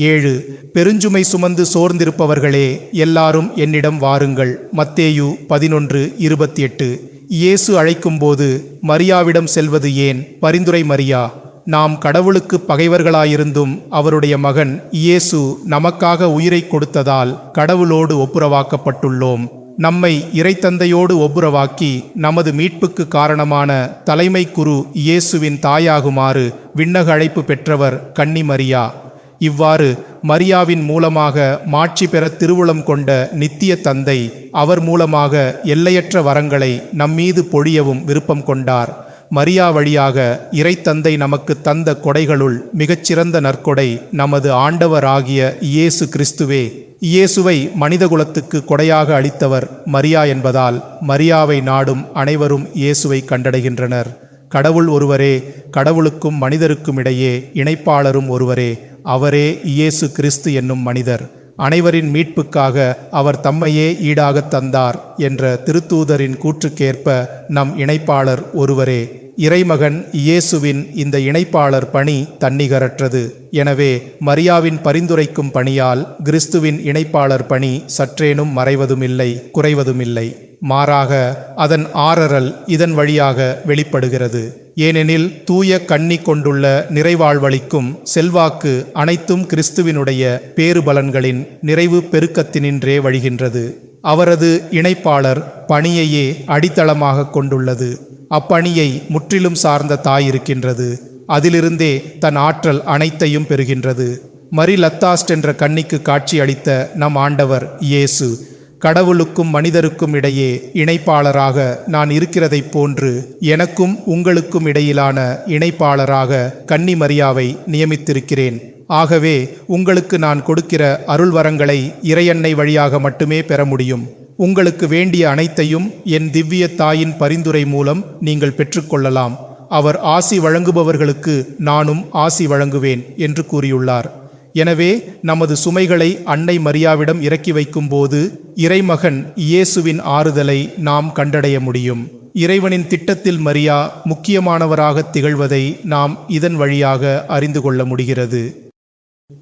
ஏழு பெருஞ்சுமை சுமந்து சோர்ந்திருப்பவர்களே எல்லாரும் என்னிடம் வாருங்கள். மத்தேயு பதினொன்று இருபத்தி எட்டு இயேசு அழைக்கும்போது மரியாவிடம் செல்வது ஏன்? பரிந்துரை மரியா நாம் கடவுளுக்கு பகைவர்களாயிருந்தும் அவருடைய மகன் இயேசு நமக்காக உயிரை கொடுத்ததால் கடவுளோடு ஒப்புரவாக்கப்பட்டுள்ளோம். நம்மை இறைத்தந்தையோடு ஒப்புரவாக்கி நமது மீட்புக்கு காரணமான தலைமை குரு இயேசுவின் தாயாகுமாறு விண்ணக அழைப்பு பெற்றவர் கன்னி மரியா இவ்வாறு மரியாவின் மூலமாக மாட்சி பெற திருவுளம் கொண்ட நித்திய தந்தை அவர் மூலமாக எல்லையற்ற வரங்களை நம்மீது பொழியவும் விருப்பம் கொண்டார். மரியா வழியாக இறைத்தந்தை நமக்கு தந்த கொடைகளுள் மிகச்சிறந்த நற்கொடை நமது ஆண்டவராகிய இயேசு கிறிஸ்துவே. இயேசுவை மனிதகுலத்துக்கு கொடையாக அளித்தவர் மரியா என்பதால் மரியாவை நாடும் அனைவரும் இயேசுவை கண்டடைகின்றனர். கடவுள் ஒருவரே கடவுளுக்கும் மனிதருக்கும் இடையே இணைப்பாளரும் ஒருவரே அவரே இயேசு கிறிஸ்து என்னும் மனிதர். அனைவரின் மீட்புக்காக அவர் தம்மையே ஈடாகத் தந்தார் என்ற திருத்தூதரின் கூற்றுக்கேற்ப நம் இணைப்பாளர் ஒருவரே. இறைமகன் இயேசுவின் இந்த இணைப்பாளர் பணி தன்னிகரற்றது. எனவே மரியாவின் பரிந்துரைக்கும் பணியால் கிறிஸ்துவின் இணைப்பாளர் பணி சற்றேனும் மறைவதுமில்லை குறைவதுமில்லை. மாறாக அதன் ஆரறல் இதன் வழியாக வெளிப்படுகிறது. ஏனெனில் தூய கண்ணி கொண்டுள்ள நிறைவாழ்வளிக்கும் செல்வாக்கு அனைத்தும் கிறிஸ்துவினுடைய பேறுபலன்களின் நிறைவு பெருக்கத்தினின்றே வழிகின்றது. அவரது இணைப்பாளர் பணியையே அடித்தளமாக கொண்டுள்ளது. அப்பணியை முற்றிலும் சார்ந்த தாய் இருக்கின்றது. அதிலிருந்தே தன் ஆற்றல் அனைத்தையும் பெறுகின்றது. மரி லத்தாஸ்ட் என்ற கன்னிக்கு காட்சி அளித்த நம் ஆண்டவர் இயேசு கடவுளுக்கும் மனிதருக்கும் இடையே இணைப்பாளராக நான் இருக்கிறதைப் போன்று எனக்கும் உங்களுக்கும் இடையிலான இணைப்பாளராக கன்னி மரியாவை நியமித்திருக்கிறேன். ஆகவே உங்களுக்கு நான் கொடுக்கிற அருள்வரங்களை இறையன்னை வழியாக மட்டுமே பெற முடியும். உங்களுக்கு வேண்டிய அனைத்தையும் என் திவ்ய தாயின் பரிந்துரை மூலம் நீங்கள் பெற்றுக்கொள்ளலாம். அவர் ஆசி வழங்குபவர்களுக்கு நானும் ஆசி வழங்குவேன் என்று கூறியுள்ளார். எனவே நமது சுமைகளை அன்னை மரியாவிடம் இறக்கி வைக்கும்போது இறைமகன் இயேசுவின் ஆறுதலை நாம் கண்டடைய முடியும். இறைவனின் திட்டத்தில் மரியா முக்கியமானவராக திகழ்வதை நாம் இதன் வழியாக அறிந்து கொள்ள முடிகிறது.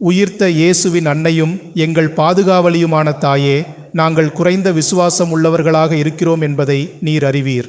உயிர்த்த இயேசுவின் அன்னையும் எங்கள் பாதுகாவலியுமான தாயே நாங்கள் குறைந்த விசுவாசம் உள்ளவர்களாக இருக்கிறோம் என்பதை நீர் அறிவீர்.